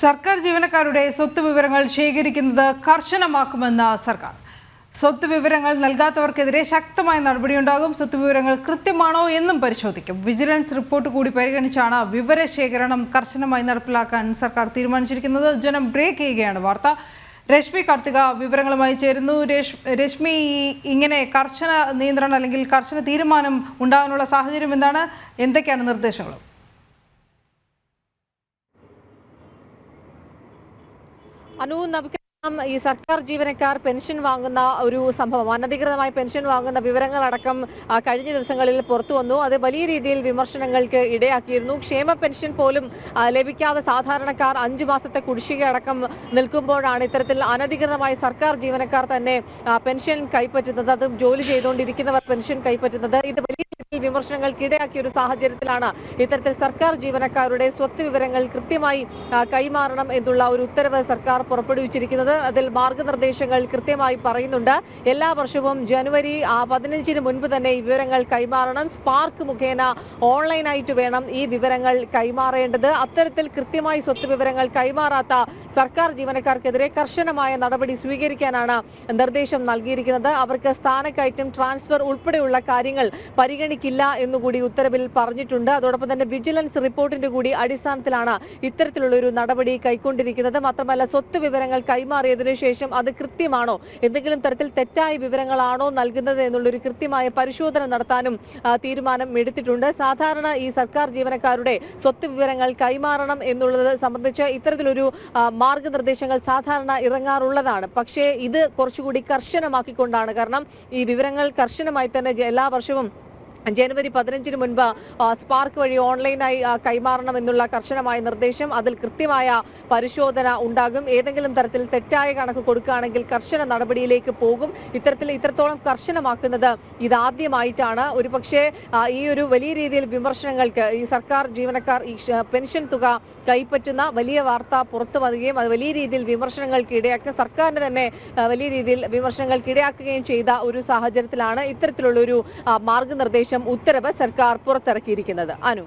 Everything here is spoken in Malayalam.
സർക്കാർ ജീവനക്കാരുടെ സ്വത്ത് വിവരങ്ങൾ ശേഖരിക്കുന്നത് കർശനമാക്കുമെന്ന് സർക്കാർ. സ്വത്ത് വിവരങ്ങൾ നൽകാത്തവർക്കെതിരെ ശക്തമായ നടപടിയുണ്ടാകും. സ്വത്ത് വിവരങ്ങൾ കൃത്യമാണോ എന്നും പരിശോധിക്കും. വിജിലൻസ് റിപ്പോർട്ട് കൂടി പരിഗണിച്ചാണ് വിവരശേഖരണം കർശനമായി നടപ്പിലാക്കാൻ സർക്കാർ തീരുമാനിച്ചിരിക്കുന്നത്. ജനം ബ്രേക്ക് ചെയ്യുകയാണ് വാർത്ത. രശ്മി കാർത്തിക വിവരങ്ങളുമായി ചേരുന്നു. രശ്മി ഇങ്ങനെ കർശന നിയന്ത്രണം അല്ലെങ്കിൽ കർശന തീരുമാനം ഉണ്ടാകാനുള്ള സാഹചര്യം എന്താണ്? എന്തൊക്കെയാണ് നിർദ്ദേശങ്ങൾ അനു നമുക്ക് ഈ സർക്കാർ ജീവനക്കാർ പെൻഷൻ വാങ്ങുന്ന ഒരു സംഭവം അനധികൃതമായി പെൻഷൻ വാങ്ങുന്ന വിവരങ്ങളടക്കം കഴിഞ്ഞ ദിവസങ്ങളിൽ പുറത്തു വന്നു. അത് വലിയ രീതിയിൽ വിമർശനങ്ങൾക്ക് ഇടയാക്കിയിരുന്നു. ക്ഷേമ പെൻഷൻ പോലും ലഭിക്കാതെ സാധാരണക്കാർ അഞ്ചു മാസത്തെ കുടിശ്ശിക അടക്കം നിൽക്കുമ്പോഴാണ് ഇത്തരത്തിൽ അനധികൃതമായി സർക്കാർ ജീവനക്കാർ തന്നെ പെൻഷൻ കൈപ്പറ്റുന്നത്. അതും ജോലി ചെയ്തുകൊണ്ടിരിക്കുന്നവർ പെൻഷൻ കൈപ്പറ്റുന്നത്. ഇത് വലിയ വിമർശനങ്ങൾക്ക് ഇടയാക്കിയ ഒരു സാഹചര്യത്തിലാണ് ഇത്തരത്തിൽ സർക്കാർ ജീവനക്കാരുടെ സ്വത്ത് വിവരങ്ങൾ കൃത്യമായി കൈമാറണം എന്നുള്ള ഒരു ഉത്തരവ് സർക്കാർ പുറപ്പെടുവിച്ചിരിക്കുന്നത്. അതിൽ മാർഗനിർദ്ദേശങ്ങൾ കൃത്യമായി പറയുന്നുണ്ട്. എല്ലാ വർഷവും ജനുവരി പതിനഞ്ചിന് മുൻപ് തന്നെ ഈ വിവരങ്ങൾ കൈമാറണം. സ്പാർക്ക് മുഖേന ഓൺലൈനായിട്ട് വേണം ഈ വിവരങ്ങൾ കൈമാറേണ്ടത്. അത്തരത്തിൽ കൃത്യമായി സ്വത്ത് വിവരങ്ങൾ കൈമാറാത്ത സർക്കാർ ജീവനക്കാർക്കെതിരെ കർശനമായ നടപടി സ്വീകരിക്കാനാണ് നിർദ്ദേശം നൽകിയിരിക്കുന്നത്. അവർക്ക് സ്ഥാനക്കയറ്റം ട്രാൻസ്ഫർ ഉൾപ്പെടെയുള്ള കാര്യങ്ങൾ പരിഗണിക്കില്ല എന്നുകൂടി ഉത്തരവിൽ പറഞ്ഞിട്ടുണ്ട്. അതോടൊപ്പം തന്നെ വിജിലൻസ് റിപ്പോർട്ടിന്റെ കൂടി അടിസ്ഥാനത്തിലാണ് ഇത്തരത്തിലുള്ള ഒരു നടപടി കൈക്കൊണ്ടിരിക്കുന്നത്. മാത്രമല്ല സ്വത്ത് വിവരങ്ങൾ കൈമാറിയതിനു ശേഷം അത് കൃത്യമാണോ എന്തെങ്കിലും തരത്തിൽ തെറ്റായ വിവരങ്ങളാണോ നൽകുന്നത് എന്നുള്ളൊരു കൃത്യമായ പരിശോധന നടത്താനും തീരുമാനം എടുത്തിട്ടുണ്ട്. സാധാരണ ഈ സർക്കാർ ജീവനക്കാരുടെ സ്വത്ത് വിവരങ്ങൾ കൈമാറണം എന്നുള്ളത് സംബന്ധിച്ച് ഇത്തരത്തിലൊരു മാർഗനിർദ്ദേശങ്ങൾ സാധാരണ ഇറങ്ങാറുള്ളതാണ്. പക്ഷേ ഇത് കുറച്ചുകൂടി കർശനമാക്കിക്കൊണ്ടാണ്. കാരണം ഈ വിവരങ്ങൾ കർശനമായി തന്നെ എല്ലാ വർഷവും ജനുവരി പതിനഞ്ചിന് മുൻപ് സ്പാർക്ക് വഴി ഓൺലൈനായി കൈമാറണം എന്നുള്ള കർശനമായ നിർദ്ദേശം അതിൽ കൃത്യമായ പരിശോധന ഉണ്ടാകും. ഏതെങ്കിലും തരത്തിൽ തെറ്റായ കണക്ക് കൊടുക്കുകയാണെങ്കിൽ കർശന നടപടിയിലേക്ക് പോകും. ഇത്തരത്തിൽ ഇത്രത്തോളം കർശനമാക്കുന്നത് ഇതാദ്യമായിട്ടാണ്. ഒരുപക്ഷെ ഈ ഒരു വലിയ രീതിയിൽ വിമർശനങ്ങൾക്ക് ഈ സർക്കാർ ജീവനക്കാർ ഈ പെൻഷൻ തുക കൈപ്പറ്റുന്ന വലിയ വാർത്ത പുറത്തു വരികയും അത് വലിയ രീതിയിൽ വിമർശനങ്ങൾക്ക് ഇടയാക്കുക സർക്കാരിന് തന്നെ വലിയ രീതിയിൽ വിമർശനങ്ങൾക്ക് ഇടയാക്കുകയും ചെയ്ത ഒരു സാഹചര്യത്തിലാണ് ഇത്തരത്തിലുള്ള ഒരു മാർഗനിർദ്ദേശം ഉത്തരവ് സർക്കാർ പുറത്തിറക്കിയിരിക്കുന്നത്. അനു.